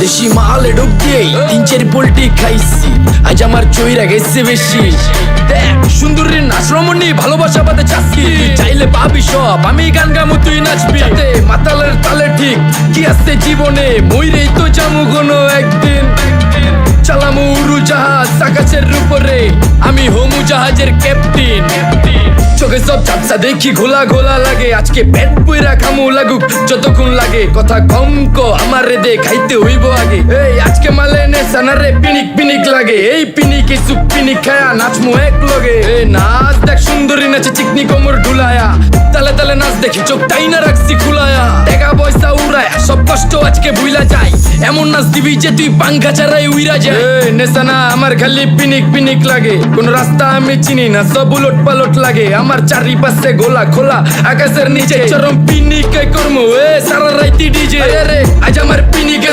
দেশি মালে ঢুক তিন চার পোল্টি খাইছি। আজ আমার চইরা গেছে বেশি। দেখ ভালোবাসা পাতে চাচ্ছি। চাইলে পাবি সব, আমি গান তুই নাচবি। মাতালের তালে ঠিক কি আছে জীবনে, মইরেই তো জামু কোনো একদিন। চালামু উড়ু জাহাজ, আকাশের উপরে আমি হোমু জাহাজের ক্যাপ্টেন চোখে সব চাপসা দেখি ঘোলা ঘোলা লাগে। আজকে পেট পুইরা খামু লাগুক, যতক্ষণ লাগে। কথা কম ক, আমার রে দে, খাইতে হইব আগে। এই, আজকে মালে নে সানারে পিনিক পিনিক লাগে। এই, পিনিক সুপ পিনিক খায়া নাচমু এক লগে। এ, নাচ দেখ সুন্দরী নাচে চিকনি কোমর ঢুলায়া। তালে তালে নাচ দেখি, চোখ তাই না রাখছি খুলায়া কষ্ট আজকে ভুইলা যাই এমন নাচ দিবি যে তুই পাঙ্খা ছাড়াই উইরা যায়। নেশানা আমার খালি পিনিক পিনিক লাগে। কোন রাস্তা আমি চিনি না সব উলট পালট লাগে। আমার চারিপাশে গোলা খোলা আকাশের নিচে চরম পিনিক কর্ম। এ সারা রাইতি ডিজে। আজ আমার পিনিকে